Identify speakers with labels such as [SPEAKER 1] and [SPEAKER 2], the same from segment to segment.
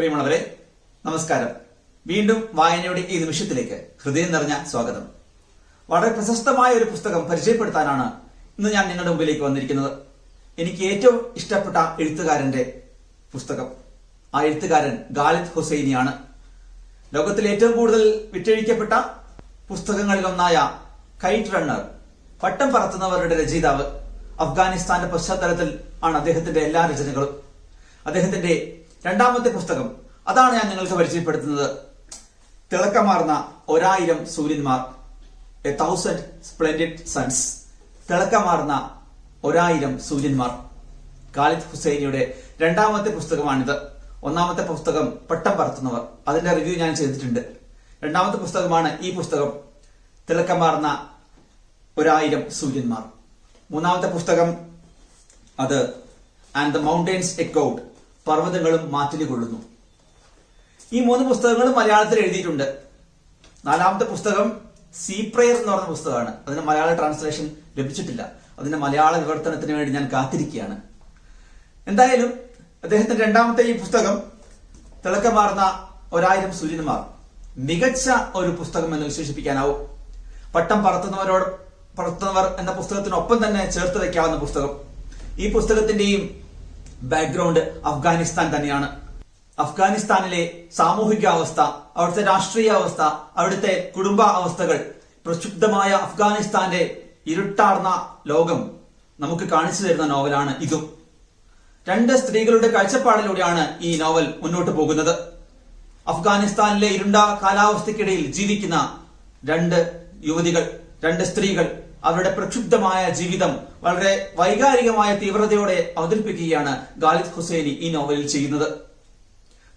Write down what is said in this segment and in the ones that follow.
[SPEAKER 1] പ്രിയമുള്ളവരെ നമസ്കാരം. വീണ്ടും വായനയുടെ ഈ നിമിഷത്തിലേക്ക് ഹൃദയം നിറഞ്ഞ സ്വാഗതം. വളരെ പ്രശസ്തമായ ഒരു പുസ്തകം പരിചയപ്പെടുത്താനാണ് ഇന്ന് ഞാൻ നിങ്ങളുടെ മുമ്പിലേക്ക് വന്നിരിക്കുന്നത്. എനിക്ക് ഏറ്റവും ഇഷ്ടപ്പെട്ട എഴുത്തുകാരന്റെ പുസ്തകം. ആ എഴുത്തുകാരൻ ഗാലിദ് ഹുസൈനിയാണ്. ലോകത്തിൽ ഏറ്റവും കൂടുതൽ വിറ്റഴിക്കപ്പെട്ട പുസ്തകങ്ങളിലൊന്നായ കൈറ്റ് റണ്ണർ പട്ടം പറത്തുന്നവരുടെ രചയിതാവ് അഫ്ഗാനിസ്ഥാന്റെ പശ്ചാത്തലത്തിൽ ആണ് അദ്ദേഹത്തിന്റെ എല്ലാ രചനകളും. അദ്ദേഹത്തിന്റെ രണ്ടാമത്തെ പുസ്തകം. അതാണ് ഞാൻ നിങ്ങൾക്ക് പരിചയപ്പെടുത്തുന്നത്. തിളക്കമാർന്ന ഒരായിരം സൂര്യന്മാർ എ തൗസൻഡ് സ്പ്ലെൻഡിഡ് സൺസ് തിളക്കമാർന്ന ഒരായിരം സൂര്യന്മാർ. ഖാലിദ് ഹുസൈനിയുടെ രണ്ടാമത്തെ പുസ്തകമാണിത്. ഒന്നാമത്തെ പുസ്തകം പട്ടം പറത്തുന്നവർ. അതിന്റെ റിവ്യൂ ഞാൻ ചെയ്തിട്ടുണ്ട്. രണ്ടാമത്തെ പുസ്തകമാണ് ഈ പുസ്തകം തിളക്കമാർന്ന ഒരായിരം സൂര്യന്മാർ. മൂന്നാമത്തെ പുസ്തകം അത് ആൻഡ് ദ മൗണ്ടൈൻസ് എക്കൗട്ട് പർവതങ്ങളും മാറ്റിൽ കൊള്ളുന്നു. ഈ മൂന്ന് പുസ്തകങ്ങളും മലയാളത്തിൽ എഴുതിയിട്ടുണ്ട്. നാലാമത്തെ പുസ്തകം സീ പ്രെയർ എന്ന് പറഞ്ഞ പുസ്തകമാണ്. അതിന് മലയാള ട്രാൻസ്ലേഷൻ ലഭിച്ചിട്ടില്ല. അതിന്റെ മലയാള വിവർത്തനത്തിന് വേണ്ടി ഞാൻ കാത്തിരിക്കുകയാണ്. എന്തായാലും അദ്ദേഹത്തിന്റെ രണ്ടാമത്തെ ഈ പുസ്തകം തിളക്കമാർന്ന ഒരായിരം സൂര്യന്മാർ മികച്ച ഒരു പുസ്തകം എന്ന് വിശേഷിപ്പിക്കാനാവും. പട്ടം പറത്തുന്നവരോട് പറത്തുന്നവർ എന്ന പുസ്തകത്തിനൊപ്പം തന്നെ ചേർത്ത് വയ്ക്കാവുന്ന പുസ്തകം. ഈ പുസ്തകത്തിന്റെയും ബാക്ക്ഗ്രൗണ്ട് അഫ്ഗാനിസ്ഥാൻ തന്നെയാണ്. അഫ്ഗാനിസ്ഥാനിലെ സാമൂഹിക അവസ്ഥ അവിടുത്തെ രാഷ്ട്രീയ അവസ്ഥ അവിടുത്തെ കുടുംബ അവസ്ഥകൾ പ്രക്ഷുബ്ധമായ അഫ്ഗാനിസ്ഥാന്റെ ഇരുട്ടാർന്ന ലോകം നമുക്ക് കാണിച്ചു തരുന്ന നോവലാണ് ഇതും. രണ്ട് സ്ത്രീകളുടെ കാഴ്ചപ്പാടിലൂടെയാണ് ഈ നോവൽ മുന്നോട്ട് പോകുന്നത്. അഫ്ഗാനിസ്ഥാനിലെ ഇരുണ്ട കാലാവസ്ഥയ്ക്കിടയിൽ ജീവിക്കുന്ന രണ്ട് യുവതികൾ രണ്ട് സ്ത്രീകൾ അവരുടെ പ്രക്ഷുബ്ധമായ ജീവിതം വളരെ വൈകാരികമായ തീവ്രതയോടെ അവതരിപ്പിക്കുകയാണ് ഗാലിദ് ഹുസൈനി ഈ നോവലിൽ ചെയ്യുന്നത്.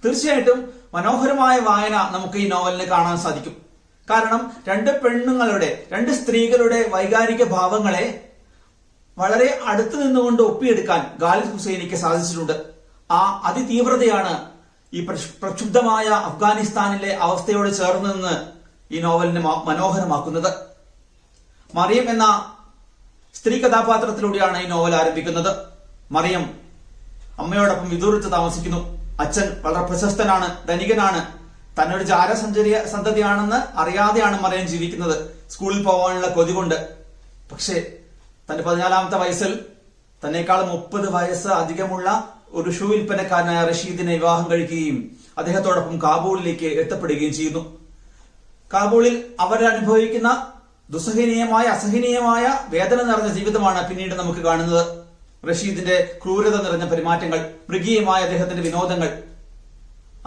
[SPEAKER 1] തീർച്ചയായിട്ടും മനോഹരമായ വായന നമുക്ക് ഈ നോവലിന് കാണാൻ സാധിക്കും. കാരണം രണ്ട് പെണ്ണുങ്ങളുടെ രണ്ട് സ്ത്രീകളുടെ വൈകാരിക ഭാവങ്ങളെ വളരെ അടുത്തു നിന്നുകൊണ്ട് ഒപ്പിയെടുക്കാൻ ഗാലിദ് ഹുസൈനിക്ക് സാധിച്ചിട്ടുണ്ട്. ആ അതിതീവ്രതയാണ് ഈ പ്രക്ഷുബ്ധമായ അഫ്ഗാനിസ്ഥാനിലെ അവസ്ഥയോട് ചേർന്ന് നിന്ന് ഈ നോവലിനെ മനോഹരമാക്കുന്നത്. മറിയം എന്ന സ്ത്രീ കഥാപാത്രത്തിലൂടെയാണ് ഈ നോവൽ ആരംഭിക്കുന്നത്. മറിയം അമ്മയോടൊപ്പം വിദൂരത്ത് താമസിക്കുന്നു. അച്ഛൻ വളരെ പ്രശസ്തനാണ് ധനികനാണ്. തന്നൊരു ജാരസഞ്ചരിയ സന്തതിയാണെന്ന് അറിയാതെയാണ് മറിയം ജീവിക്കുന്നത്. സ്കൂളിൽ പോകാനുള്ള കൊതി കൊണ്ട് പക്ഷേ തന്റെ പതിനാലാമത്തെ വയസ്സിൽ തന്നെക്കാൾ മുപ്പത് വയസ്സ് അധികമുള്ള ഒരു ഷൂ വിൽപ്പനക്കാരനായ റഷീദിനെ വിവാഹം കഴിക്കുകയും അദ്ദേഹത്തോടൊപ്പം കാബൂളിലേക്ക് എത്തപ്പെടുകയും ചെയ്യുന്നു. കാബൂളിൽ അവർ അനുഭവിക്കുന്ന ദുസ്സഹനീയമായ അസഹനീയമായ വേദന നിറഞ്ഞ ജീവിതമാണ് പിന്നീട് നമുക്ക് കാണുന്നത്. റഷീദിന്റെ ക്രൂരത നിറഞ്ഞ പെരുമാറ്റങ്ങൾ മൃഗീയമായ അദ്ദേഹത്തിന്റെ വിനോദങ്ങൾ.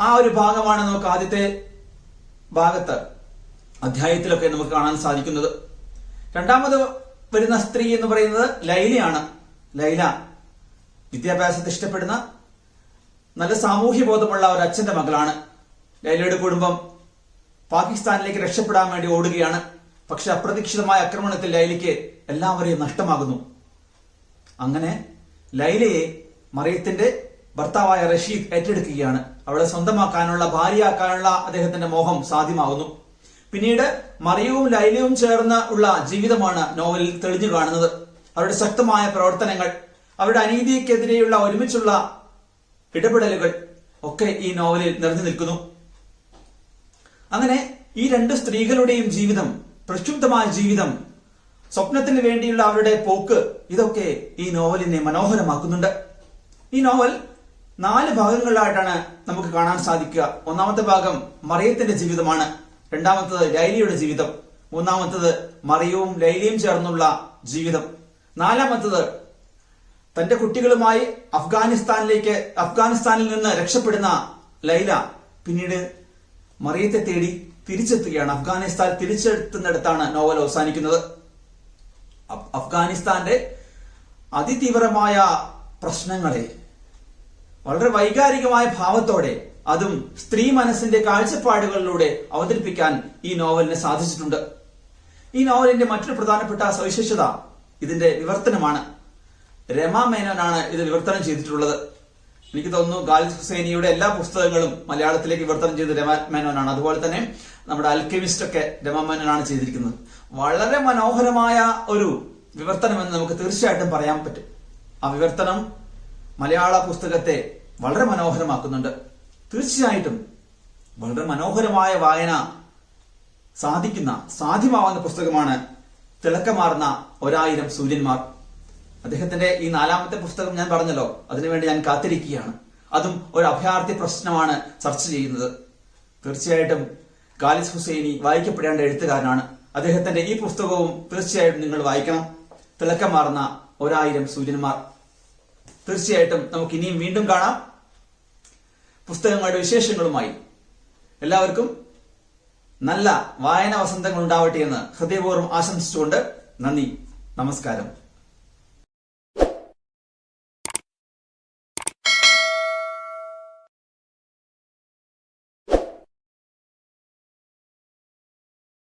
[SPEAKER 1] ആ ഒരു ഭാഗമാണ് നമുക്ക് ആദ്യത്തെ ഭാഗത്ത് അധ്യായത്തിലൊക്കെ നമുക്ക് കാണാൻ സാധിക്കുന്നത്. രണ്ടാമത് വരുന്ന സ്ത്രീ എന്ന് പറയുന്നത് ലൈലയാണ്. ലൈല വിദ്യാഭ്യാസത്തെ ഇഷ്ടപ്പെടുന്ന നല്ല സാമൂഹ്യ ബോധമുള്ള ഒരു അച്ഛന്റെ മകളാണ്. ലൈലയുടെ കുടുംബം പാകിസ്ഥാനിലേക്ക് രക്ഷപ്പെടാൻ വേണ്ടി ഓടുകയാണ്. പക്ഷെ അപ്രതീക്ഷിതമായ ആക്രമണത്തിൽ ലൈലയ്ക്ക് എല്ലാവരെയും നഷ്ടമാകുന്നു. അങ്ങനെ ലൈലയെ മറിയത്തിന്റെ ഭർത്താവായ റഷീദ് ഏറ്റെടുക്കുകയാണ്. അവളെ സ്വന്തമാക്കാനുള്ള ഭാര്യയാക്കാനുള്ള അദ്ദേഹത്തിന്റെ മോഹം സാധ്യമാകുന്നു. പിന്നീട് മറിയവും ലൈലയും ചേർന്ന് ഉള്ള ജീവിതമാണ് നോവലിൽ തെളിഞ്ഞു കാണുന്നത്. അവരുടെ ശക്തമായ പ്രവർത്തനങ്ങൾ അവരുടെ അനീതിക്കെതിരെയുള്ള ഒരുമിച്ചുള്ള ഇടപെടലുകൾ ഒക്കെ ഈ നോവലിൽ നിറഞ്ഞു നിൽക്കുന്നു. അങ്ങനെ ഈ രണ്ട് സ്ത്രീകളുടെയും ജീവിതം പ്രക്ഷുബ്ധമായ ജീവിതം സ്വപ്നത്തിന് വേണ്ടിയുള്ള അവരുടെ പോക്ക് ഇതൊക്കെ ഈ നോവലിനെ മനോഹരമാക്കുന്നുണ്ട്. ഈ നോവൽ നാല് ഭാഗങ്ങളിലായിട്ടാണ് നമുക്ക് കാണാൻ സാധിക്കുക. ഒന്നാമത്തെ ഭാഗം മറിയത്തിന്റെ ജീവിതമാണ് രണ്ടാമത്തത് ലൈലിയുടെ ജീവിതം മൂന്നാമത്തത് മറിയവും ലൈലിയും ചേർന്നുള്ള ജീവിതം നാലാമത്തത് തന്റെ കുട്ടികളുമായി അഫ്ഗാനിസ്ഥാനിലേക്ക് അഫ്ഗാനിസ്ഥാനിൽ നിന്ന് രക്ഷപ്പെടുന്ന ലൈല പിന്നീട് മറിയത്തെ തേടി തിരിച്ചെത്തുകയാണ്. അഫ്ഗാനിസ്ഥാൻ തിരിച്ചെത്തുന്നിടത്താണ് നോവൽ അവസാനിക്കുന്നത്. അഫ്ഗാനിസ്ഥാന്റെ അതിതീവ്രമായ പ്രശ്നങ്ങളെ വളരെ വൈകാരികമായ ഭാവത്തോടെ അതും സ്ത്രീ മനസ്സിന്റെ കാഴ്ചപ്പാടുകളിലൂടെ അവതരിപ്പിക്കാൻ ഈ നോവലിന് സാധിച്ചിട്ടുണ്ട്. ഈ നോവലിന്റെ മറ്റൊരു പ്രധാനപ്പെട്ട സവിശേഷത ഇതിന്റെ വിവർത്തനമാണ്. രമ മേനോനാണ് ഇത് വിവർത്തനം ചെയ്തിട്ടുള്ളത്. എനിക്ക് തോന്നുന്നു ഗാലിദ് ഹുസൈനിയുടെ എല്ലാ പുസ്തകങ്ങളും മലയാളത്തിലേക്ക് വിവർത്തനം ചെയ്ത് രമാമേനോനാണ് അതുപോലെ തന്നെ നമ്മുടെ അൽക്കെമിസ്റ്റ് ഒക്കെ രമാമേനോനാണ് ചെയ്തിരിക്കുന്നത്. വളരെ മനോഹരമായ ഒരു വിവർത്തനം എന്ന് നമുക്ക് തീർച്ചയായിട്ടും പറയാൻ പറ്റും. ആ വിവർത്തനം മലയാള പുസ്തകത്തെ വളരെ മനോഹരമാക്കുന്നുണ്ട്. തീർച്ചയായിട്ടും വളരെ മനോഹരമായ വായന സാധിക്കുന്ന സാധ്യമാവുന്ന പുസ്തകമാണ് തിളക്കമാർന്ന ഒരായിരം സൂര്യന്മാർ. അദ്ദേഹത്തിന്റെ ഈ നാലാമത്തെ പുസ്തകം ഞാൻ പറഞ്ഞല്ലോ അതിനുവേണ്ടി ഞാൻ കാത്തിരിക്കുകയാണ്. അതും ഒരു അഭയാർത്ഥി പ്രശ്നമാണ് ചർച്ച ചെയ്യുന്നത്. തീർച്ചയായിട്ടും ഖാലിസ് ഹുസൈനി വായിക്കപ്പെടേണ്ട എഴുത്തുകാരനാണ്. അദ്ദേഹത്തിന്റെ ഈ പുസ്തകവും തീർച്ചയായിട്ടും നിങ്ങൾ വായിക്കണം. തിളക്കമാർന്ന ഒരായിരം സൂര്യന്മാർ. തീർച്ചയായിട്ടും നമുക്ക് ഇനിയും വീണ്ടും കാണാം. പുസ്തകങ്ങളുടെ വിശേഷങ്ങളുമായി. എല്ലാവർക്കും നല്ല വായന വസന്തങ്ങൾ ഉണ്ടാവട്ടെ എന്ന് ഹൃദയപൂർവം ആശംസിച്ചുകൊണ്ട് നന്ദി നമസ്കാരം.